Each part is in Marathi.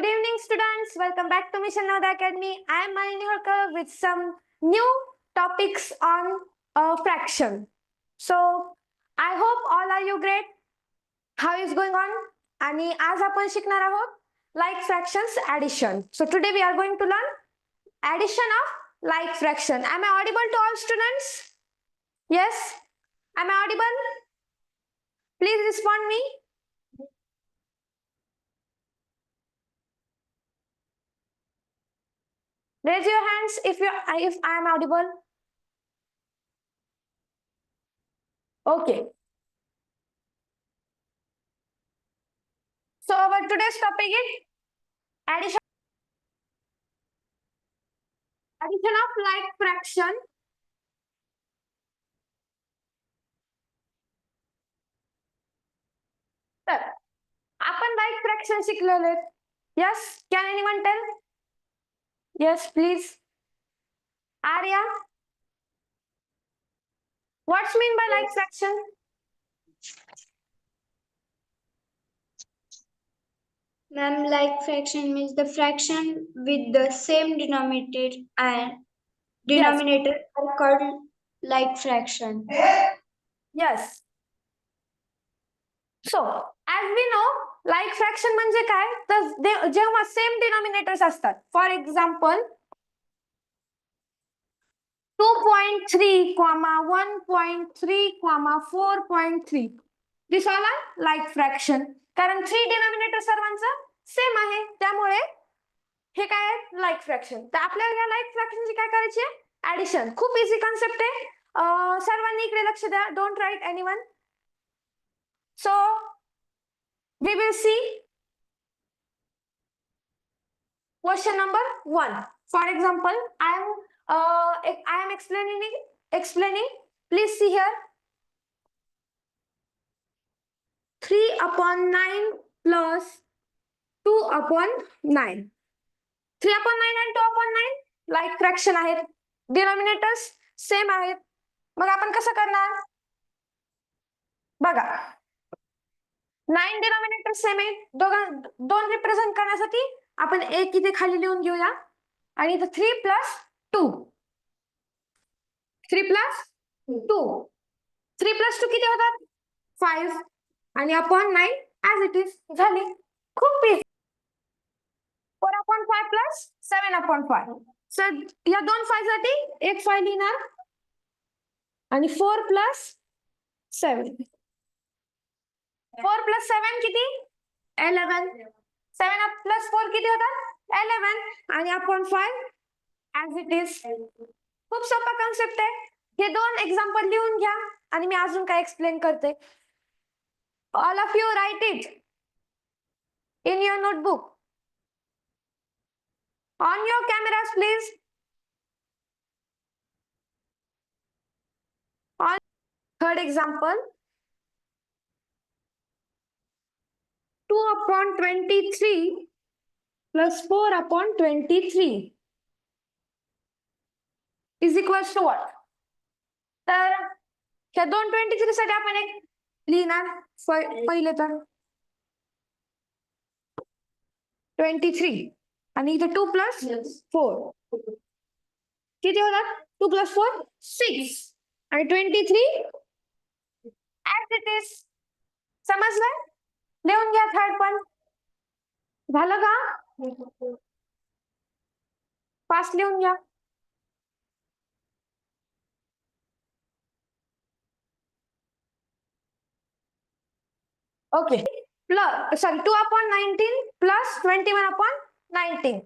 Good evening, students. Welcome back to Mission Navoda Academy. I am Malini Holkar with some new topics on uh, fraction. So, I hope all are you great. How is going on? आणि आज आपण शिकणार आहोत like fractions addition. So today we are going to learn addition of like fraction. Am I audible to all students? Yes? Am I audible? Please respond me. Raise your hands if you if I am audible. Okay. So our today's topic is addition addition of like fraction. तर आपण like fraction शिकलेले Yes, can anyone tell? Yes, please. Arya? What's mean by like fraction? Ma'am, like fraction means the fraction with the same denominator and denominator are called like fraction. Yes. So, as we know, like fraction म्हणजे काय? तर जेव्हा सेम डिनॉमिनेटर्स असतात. For example two point three comma one point three comma four point three this all are like fraction कारण थ्री डिनॉमिनेटर सर्वांचं सेम आहे. त्यामुळे हे काय आहे? लाईक फ्रॅक्शन तर आपल्याला या लाईक फ्रॅक्शनची काय करायची आहे? ऍडिशन खूप इझी कॉन्सेप्ट आहे. सर्वांनी इकडे लक्ष द्या. Don't write any one so we will see question number 1 For example, I am uh, I am explaining explaining. Please see here. 3 upon 9 plus 2 upon nine. Three upon 9 and 2 upon 9 like fraction आहेत. Denominators same आहेत. मग आपण कसं करणार? बघा नाईन डिनॉमिनेटर सेम आहे. दोघां दोन रिप्रेझेंट करण्यासाठी आपण एक इथे खाली लिहून घेऊया. आणि इथं three plus two three plus two three plus two किती होतात? फाईव्ह आणि upon nine as it is झाली. खूप easy four upon five plus seven upon five sir या दोन फायसाठी एक फाय लिहिणार. आणि four plus seven four plus seven किती? एलेवन सेवन प्लस फोर किती होतात? एलेवन आणि upon five as it is खूप सोपा कॉन्सेप्ट आहे. हे दोन एक्झाम्पल लिहून घ्या. आणि मी अजून काय एक्सप्लेन करते. All of you write it in your notebook on your cameras please on third example 2 upon 23 plus 4 upon 23 is equals to what? तर ह्या दोन ट्वेंटी थ्री साठी आपण एक लिहिणार फ- पहिले तर ट्वेंटी थ्री आणि इथे टू प्लस फोर किती होतात टू प्लस फोर सिक्स आणि twenty three as it is समजलं लिहून घ्या थर्ड पण. झालं का? फास्ट लिहून घ्या. Okay. Plus sorry two upon nineteen plus twenty one upon nineteen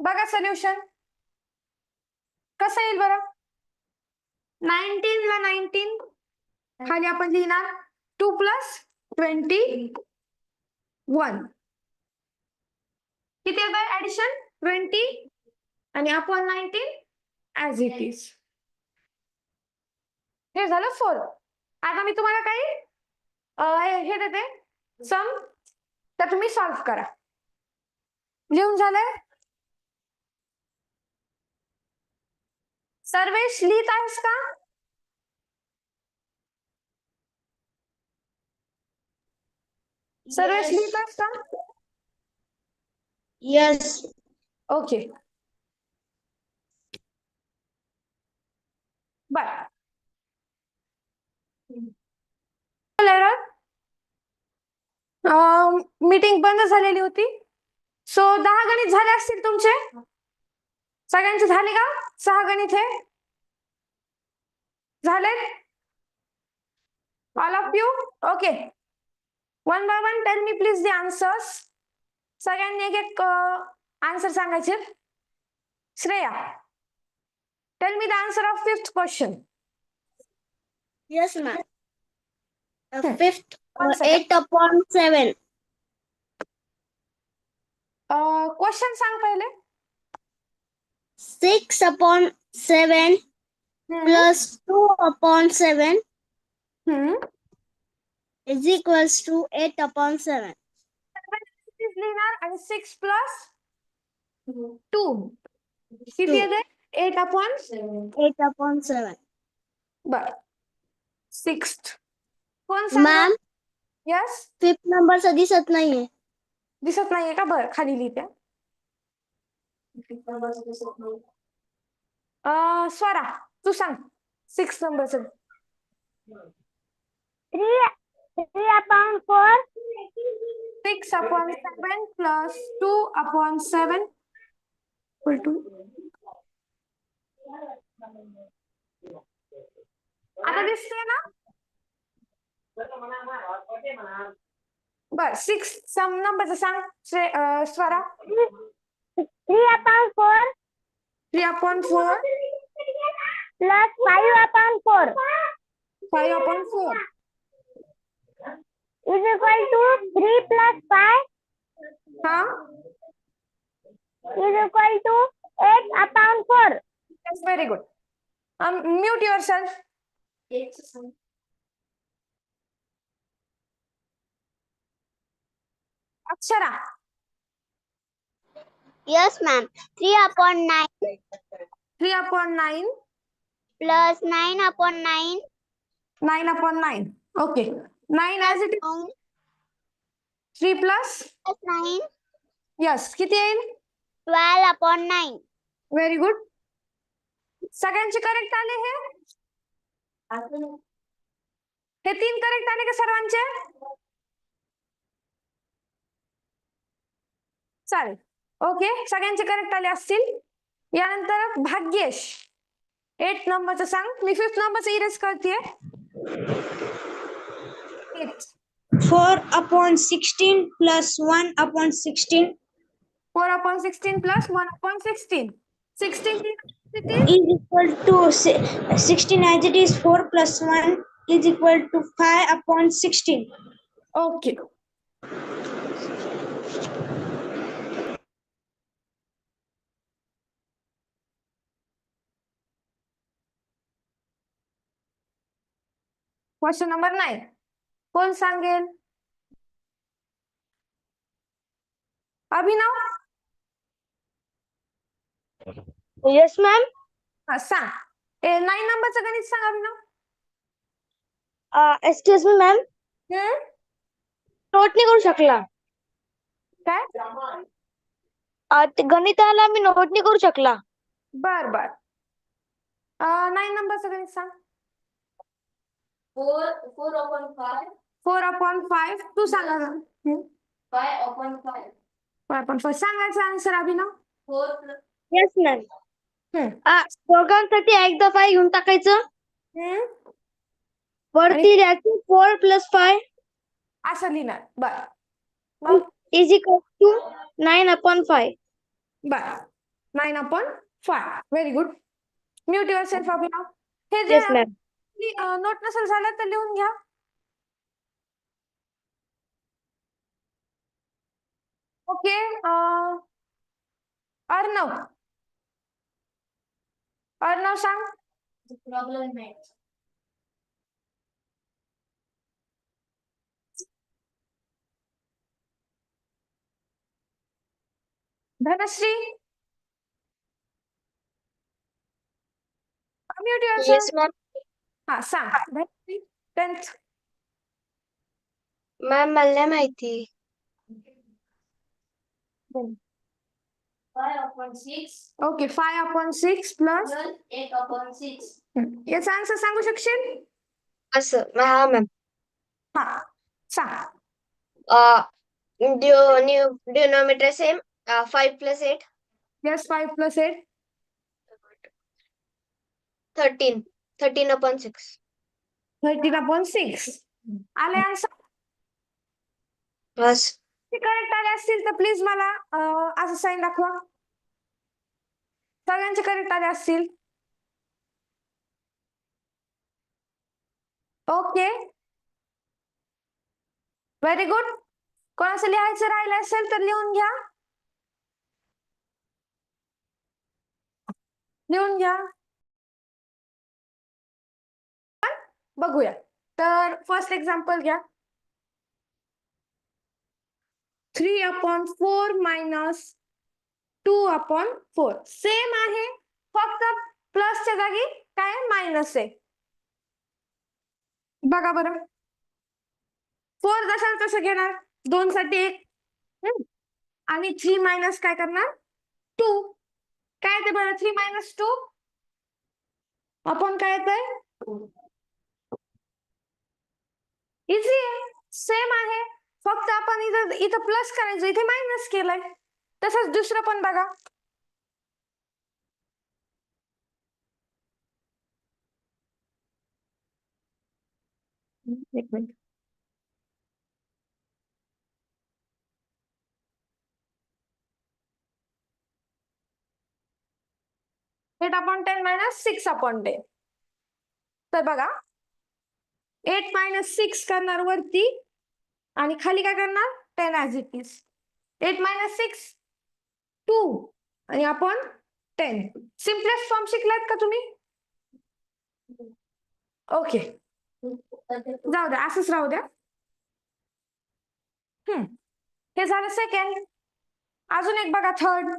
बघा सोल्युशन कसं येईल बरं? नाईन्टीन ला नाईन्टीन खाली आपण लिहिणार. Two plus twenty one. किती येतं ऍडिशन ट्वेंटी आणि upon nineteen as it is हे झालं फोर आता मी तुम्हाला काही हे देते. सम तर तुम्ही सॉल्व्ह करा. लिहून झालंय? सर्वेश लिहित आहेस का? सर्वेश लिहित आहेस का Yes. ओके बर मीटिंग बंद झालेली होती. सो दहा गणित झाले असतील तुमचे? सगळ्यांचे झाले का? सहा गणित हे? झाले all of you okay One by one tell me please the answers सगळ्यांनी एक एक आन्सर सांगायचे Shreya tell me the answer of fifth question Yes, ma'am. Uh, Hmm. fifth, One uh, second. eight upon seven. Question सांग पहिले Six upon seven plus two upon seven हम्म. is equals to eight upon seven. Six लिहिणार आणि सिक्स प्लस टू किती येते eight upon Eight upon seven. बर सिक्स कोण Ma'am, यस fifth number चा दिसत नाहीये. दिसत नाहीये का बर खाली लिहिते अं, स्वरा तू सांग सिक्स नंबरचं Three, three upon four. Six upon seven plus two upon seven two आता दिसतंय ना बर सिक्स सम नंबरचं सांग श्रे अं, Swara Three upon four. Three upon four plus five upon four. Five upon four is equal to 3 plus 5 huh? is equal to 8 upon 4. That's very good. Um, mute yourself. Akshara. Yes, ma'am. 3 upon 9. 3 upon 9. Plus 9 upon 9. 9 upon 9. Okay. Nine as it nine. Three plus nine. Yes किती येईल? Twelve upon nine. Very good सगळ्यांचे करेक्ट आले हे? हे तीन करेक्ट आले का सर्वांचे? चालेल. ओके सगळ्यांचे करेक्ट आले असतील? यानंतर भाग्येश. एट नंबरचं सांग. मी फिफ्थ नंबरचं इरेज करते Four upon sixteen plus one upon sixteen four upon sixteen plus one upon sixteen sixteen किती is equal to si- sixteen as it is four plus one is equal to five upon sixteen. Okay question number nine कोण सांगेल? अभिनव? Yes, ma'am. हा, सांग. ए नाईन नंबरचं गणित सांग अभिनव. me, ma'am. हम्म? नोट नाही करू शकला. काय? गणिताला मी नोट नाही करू शकला. बर बर. नाईन नंबरचं गणित सांग. Four four upon five. Four upon five तू सांगा five upon five four upon five. सांगायचं आन्सर अभिनव. Yes ma'am hmm. दोघांसाठी एकदा फाय घेऊन टाकायचं. हम्म? वरती लिहायचं फोर प्लस फाय. असं लिहिणार. बर. Is equal to nine upon five बर. Nine upon five very good mute yourself Abhinav. हे जे येस मॅम नोट नसेल झालं तर लिहून घ्या. ओके अर्णव. अर्णव सांग. Math धनश्री. हा सांग. धनश्री टेन्थ मॅम मला माहिती. Five upon six. Okay five upon six plus plus eight upon six. याचा आन्सर सांगू शकशील असं हा मॅम हा सांग denominator same five plus eight yes five plus eight thirteen thirteen upon six thirteen upon six आले आन्सर बस करेक्ट आले असतील तर प्लीज मला असं साईन दाखवा. सगळ्यांचे करेक्ट आले असतील. ओके व्हेरी गुड कोणाचं लिहायचं राहिलं असेल तर लिहून घ्या. लिहून घ्या. बघूया. तर फर्स्ट एक्झाम्पल घ्या. Three upon four minus two upon four. Same आहे. फक्त प्लसच्या जागी काय? मायनस आहे. बघा बरं. फोर जशाल तसं घेणार. दोन साठी एक. आणि थ्री मायनस काय करणार? टू काय ते बरं? थ्री मायनस टू आपण काय येत इझी आहे सेम आहे फक्त आपण इथं प्लस करायचं इथे मायनस केलंय. तसंच दुसरं पण बघा. एक minute. Eight upon ten minus six upon ten तर बघा एट मायनस सिक्स करणार वरती आणि खाली काय करणार? Ten as it is eight minus six two आणि आपण टेन सिम्पलेस्ट फॉर्म शिकलात का तुम्ही? ओके जाऊ द्या असंच राहू द्या. हे झालं सेकंड अजून एक बघा third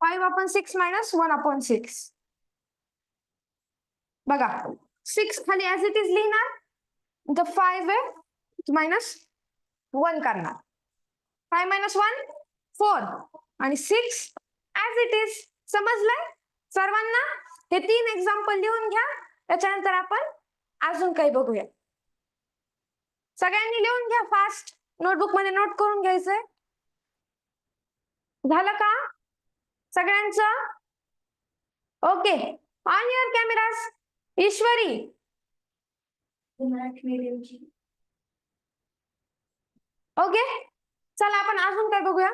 five upon six minus one upon six बघा सिक्स खाली ऍज इट इज लिहिणार द फाईव्ह आहे मायनस वन करणार. फाय मायनस वन फोर आणि सिक्स ऍज इट इज समजलंय? सर्वांना? हे तीन एक्झाम्पल लिहून घ्या त्याच्यानंतर आपण अजून काही बघूया. सगळ्यांनी लिहून घ्या फास्ट नोटबुकमध्ये नोट करून घ्यायचंय. झालं का? सगळ्यांचं? Okay on your cameras Ishwari. Okay चला आपण अजून काय बघूया?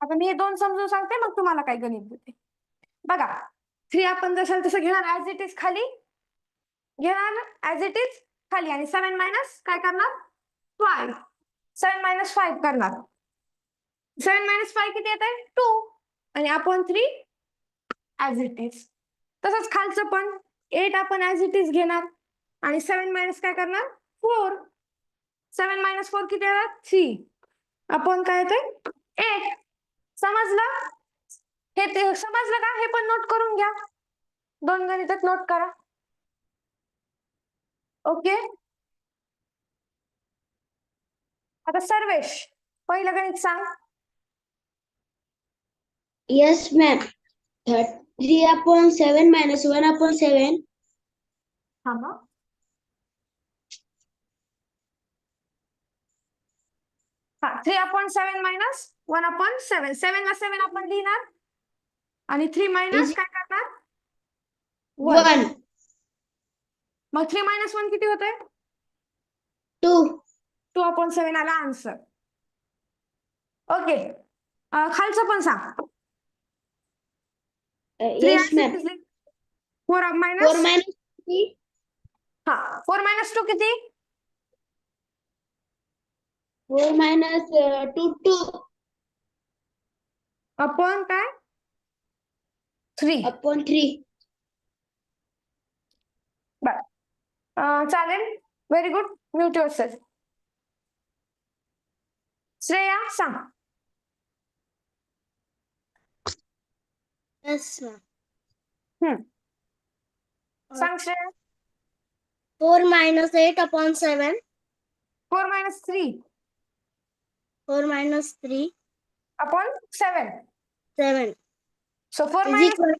आता मी हे दोन समजून सांगते मग तुम्हाला काय गणित देते. बघा थ्री आपण जसं तसं घेणार ऍज इट इज खाली घेणार ऍज इट इज खाली. आणि सेवन मायनस काय करणार? फाईव्ह सेवन मायनस फाईव्ह करणार. सेवन मायनस फाय किती येत आहे? टू. आणि आपण थ्री ऍज इट इज तसंच खालचं पण. एट आपण ऍज इट इज घेणार. आणि सेवन मायनस काय करणार? फोर. सेवन मायनस फोर किती येणार? थ्री. आपण काय येते एट. समजलं? हे ते समजलं का? हे पण नोट करून घ्या. दोन गणितात नोट करा. ओके आता सर्वेश. पहिलं गणित सांग. Yes, ma'am. Three upon seven minus one upon seven. हा मग हा three upon seven minus one upon seven seven ला सेवन आपण लिहिणार? आणि थ्री मायनस काय करणार? वन मग थ्री मायनस वन किती होतंय? Two, टू अपॉन सेवन आला आन्सर ओके खालचं पण सांग. Uh, yes, ma'am. Four Four minus three, हा फोर मायनस टू किती minus uh, two, two upon काय थ्री upon three. चालेल very good mute yourself Shreya सांग Yes, ma'am. Hmm. Function 4 minus 8 upon 7. 4 minus 3 4 minus 3 upon 7. 7. So 4 is minus equal,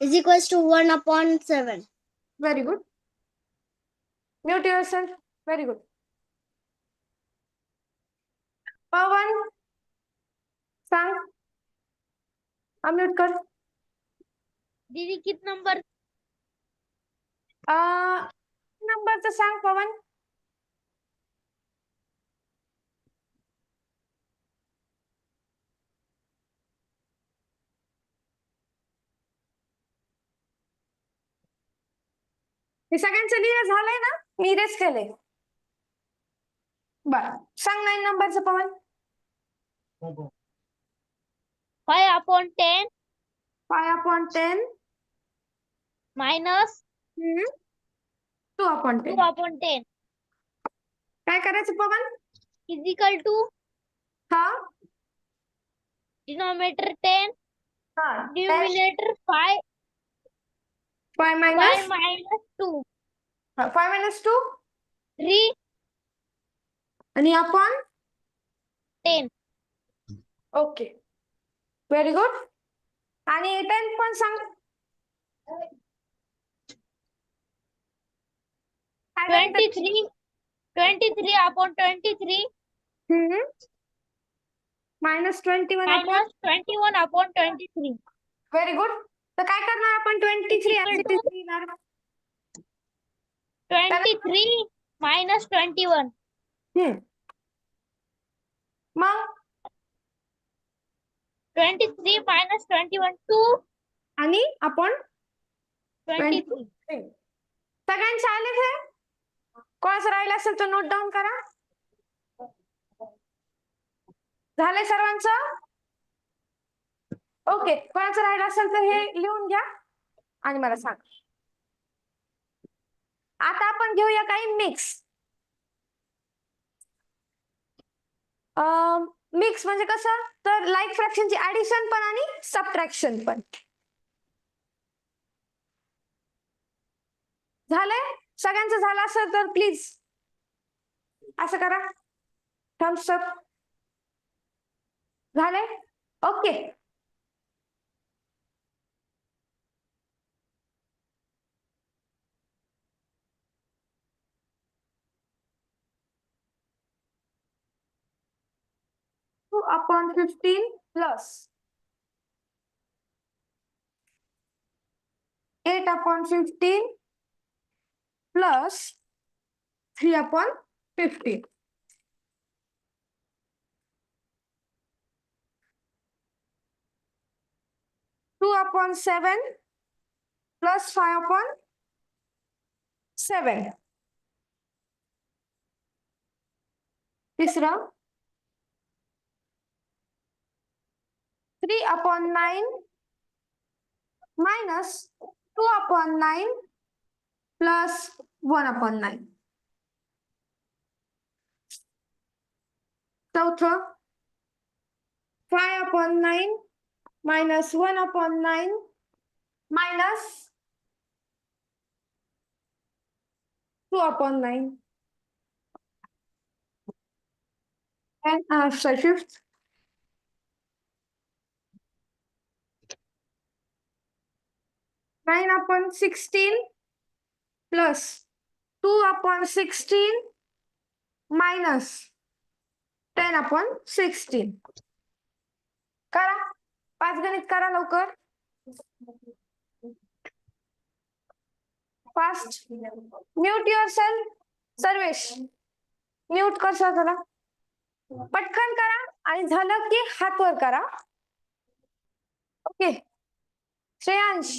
is equals to 1 upon 7. Very good. Mute yourself. Very good. Pawan, Sang, अम्यूट कर दीदी कित नंबर नंबरचं सांग पवन. हे सगळ्यांचं लिहिलं झालंय ना? मी इरेज केलंय. बर सांग नाईन नंबरचं Pavan. Five upon ten five upon ten minus two upon two ten upon ten काय करायचं पवन equal to हा denominator ten, हा numerator five, five five minus minus two, five minus two three, आणि upon ten. Okay very good आणि टेन्थ पण सांग. Twenty three twenty three upon twenty three minus twenty one minus twenty one upon twenty three very good तर काय करणार आपण? Twenty three twenty three minus twenty one मग? हम्म. मग Twenty-three minus twenty-one, two, आणि आपण twenty-three. सगळ्यांचे आले हे? कोणाचं राहिलं असेल तर नोट डाऊन करा. झालंय सर्वांचं? ओके कोणाचं राहिलं असेल तर हे लिहून घ्या आणि मला सांग. आता आपण घेऊया काही मिक्स मिक्स म्हणजे कसं? तर लाईक फ्रॅक्शनची ऍडिशन पण आणि सबट्रॅक्शन पण. झालंय? सगळ्यांचं झालं असेल तर प्लीज असं करा. थम्सअप झालंय? Okay two upon fifteen plus eight upon fifteen plus three upon fifteen two upon seven plus five upon seven तिसरा 3 upon 9 minus 2 upon 9 plus 1 upon 9. Total 5 upon 9 minus 1 upon 9 minus 2 upon 9. And uh, sorry, fifth. Nine upon sixteen plus two upon sixteen minus ten upon sixteen. करा. पाच गणित करा लवकर. Fast mute yourself Sarvesh. Mute कर स्वतःला पटकन करा आणि झालं की हात वर करा. ओके श्रेयांश.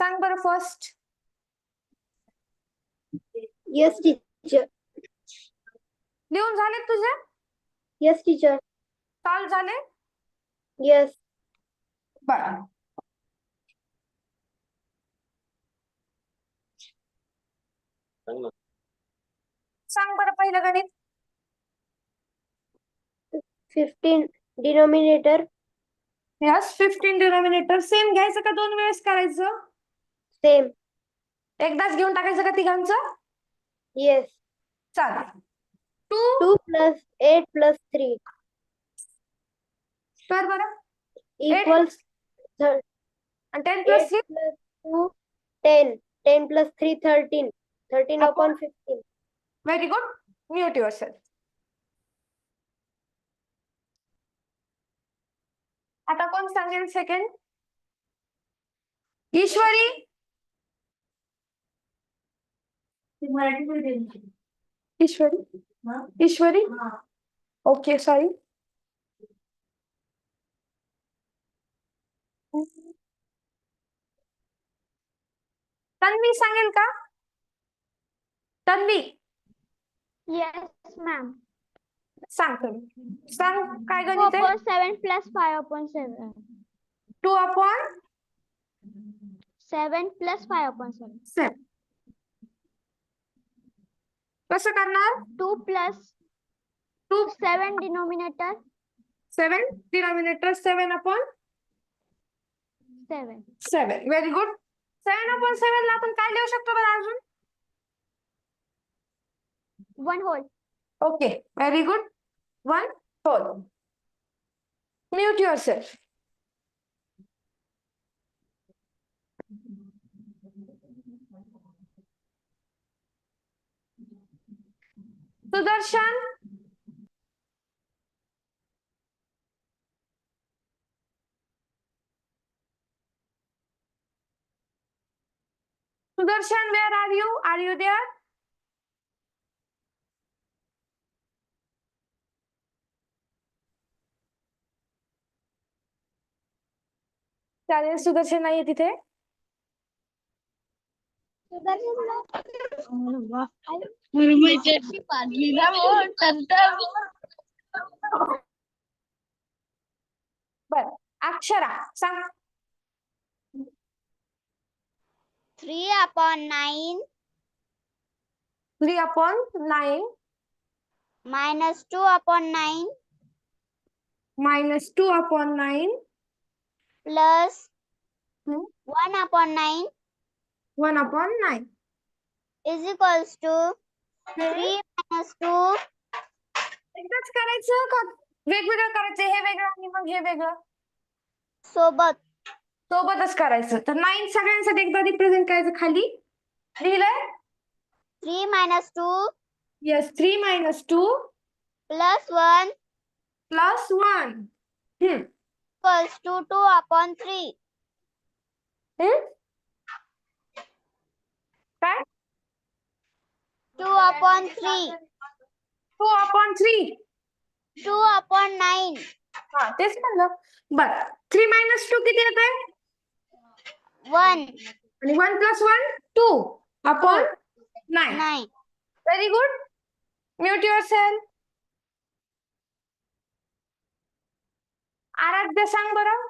सांग बरं फर्स्ट Yes, teacher. लिहून झाले तुझे? Yes, teacher. चालू झाले? Yes. बरं. सांग बरं पहिलं गणित. Fifteen denominator yes fifteen denominator same घ्यायचं का दोन वेळेस करायचं? सेम एकदाच घेऊन टाकायचं का तिघांचं? येस चालेल two two plus eight plus three कर बरं. इक्वल्स आणि ten plus three plus two ten ten plus three thirteen thirteen upon fifteen very good mute your आता कोण सांगेल second Ishwari? Ishwari Ishwari okay sorry Tanvi सांगेल का तन्वी Yes, ma'am. सांग तुम्ही सांग काय Two गणित आहे upon seven plus five upon seven. Two upon Seven plus five upon seven. Seven कसं करणार? Two plus two seven denominator seven denominator seven upon seven. Seven. Very good seven upon seven ला आपण काय लिहू शकतो बरं अजून? One whole. Okay very good one four mute yourself Sudarshan Sudarshan, where are you? Are you there? चालेल सुदर्शन नाहीये तिथे बर अक्षरा सांग. Three upon nine three upon nine minus two upon nine minus two upon nine plus one upon nine one upon nine is equals to three minus two. एकदाच करायचं का? वेगवेगळं करायचं. हे वेगळं आणि मग हे वेगळं. सोबत. सोबतच करायचं. तर नाईन सगळ्यांसाठी एकदा रिप्रेझेंट करायचं खाली. लिहिलंय? Three minus two. Yes three minus two plus one hmm equals to two upon three. हम्म? काय? Two upon three. Two upon three. Two upon nine. हा तेच म्हणलं. बर थ्री मायनस टू किती येत आहे? One. आणि one plus one two upon nine. Nine. Very good mute yourself Aradhya सांग बरं.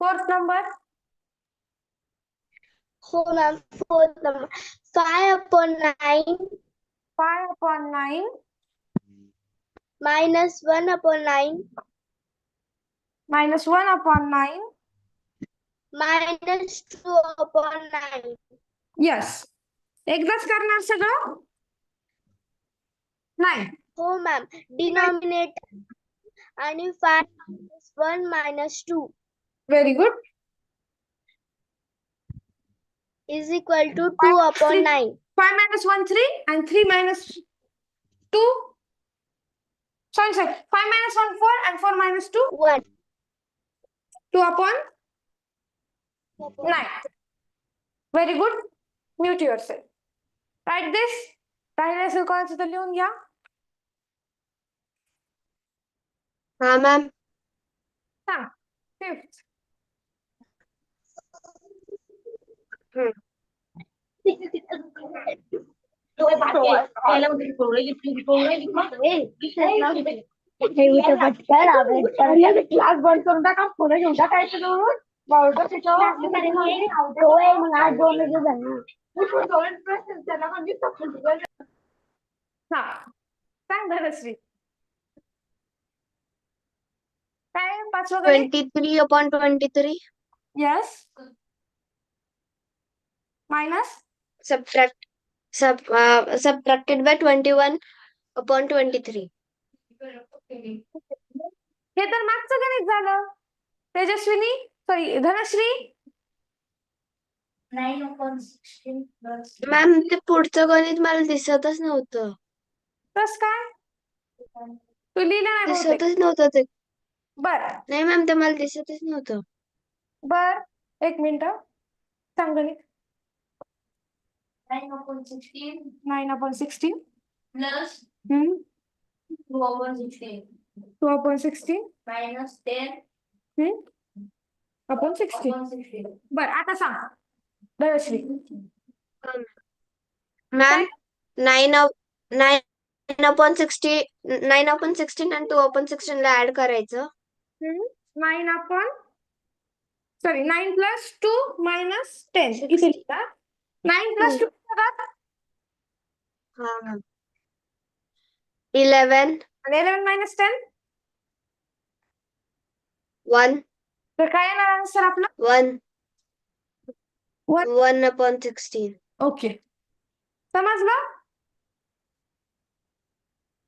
Fourth number हो ma'am fourth number five upon nine five upon nine minus one upon nine minus one upon nine minus two upon nine yes एकदाच करणार सगळं नाही हो मॅम डिनॉमिनेटर आणि five minus one minus two very good is equal to two upon nine five minus one three and three minus two sorry sorry five minus one four and four minus two one two upon nine very good mute your cell right this राहिलं असेल कोणाचं तर लिहून घ्या हा मॅम फिफ्थ क्लास बंद करून टाका फोन घेऊन टाकायचं जवळून बावळट त्याच्यावर मग आज दोन झालं हा सांग धनश्री काय twenty three upon twenty three yes minus? Subtract sub subtracted by twenty one upon twenty three हे तर मागचं गणित झालं. Tejaswini sorry Dhanashree? Upon. Ma'am ते पुढचं गणित मला दिसतच नव्हतं. कस काय? तू लिहिलं नाही बहुतेक. दिसतच नव्हतं ते. बर. नाही मॅम ते मला दिसतच नव्हतं. बर एक मिनिट. सांग गणित. Nine upon sixteen nine upon sixteen plus two two upon sixteen upon sixteen minus ten upon sixteen upon sixteen. बर आता सांग. Dhanashree ma'am nine nine upon sixty nine upon sixteen आणि टू अपॉन सिक्स्टीन ला ऍड करायचं. Nine upon sorry nine plus two minus ten. इथे नाईन प्लस टू हा. मॅम इलेवन आणि इलेव्हन मायनस टेन वन. तर काय येणार आन्सर आपलं? One. One. Upon sixteen okay समजलं?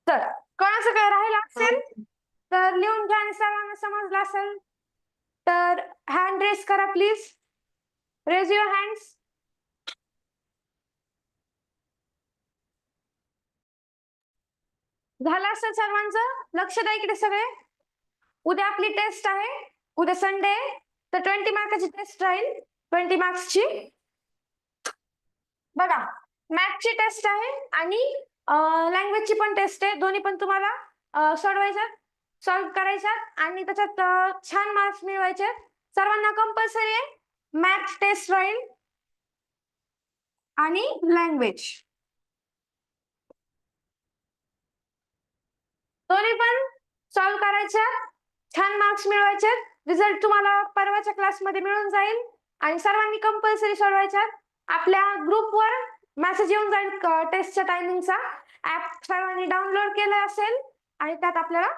तर कोणाचं काय राहिलं असेल? तर लिहून घ्या आणि सर्वांना समजलं असेल. तर हँड रेस करा प्लीज रेज युअर हँड्स झालं असेल सर्वांचं? लक्ष द्या इकडे सगळे. उद्या आपली टेस्ट आहे. उद्या संडे तर ट्वेंटी मार्काची टेस्ट राहील. ट्वेंटी मार्क्सची बघा मॅथची टेस्ट आहे आणि लँग्वेजची पण टेस्ट आहे. दोन्ही पण तुम्हाला सोडवायच्यात सॉल्व्ह करायच्यात आणि त्याच्यात छान मार्क्स मिळवायचे. सर्वांना कंपल्सरी आहे. मॅथ टेस्ट राहील. आणि लँग्वेज दोन्ही पण सॉल्व्ह करायच्या छान मार्क्स मिळवायचे रिझल्ट तुम्हाला परवाच्या क्लासमध्ये मिळून जाईल आणि सर्वांनी कंपल्सरी सोडवायच्यात. आपल्या ग्रुपवर मेसेज येऊन जाईल टेस्टच्या टायमिंगचा ऍप सर्वांनी डाउनलोड केलं असेल आणि त्यात आपल्याला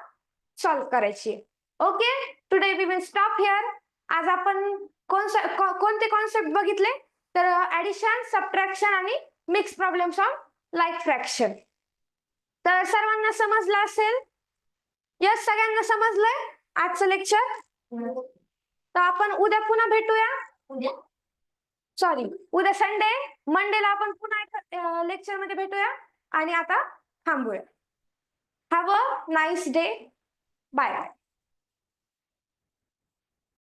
सॉल्व्ह करायची okay today we will stop here आज आपण कोणते कॉन्सेप्ट बघितले? तर ऍडिशन सबट्रॅक्शन आणि mix problems of like fraction तर सर्वांना समजलं असेल यस सगळ्यांना समजलंय आजचं लेक्चर तर आपण उद्या पुन्हा भेटूया. सॉरी उद्या संडे मंडेला आपण पुन्हा एका लेक्चरमध्ये भेटूया आणि आता थांबूया. Have a nice day bye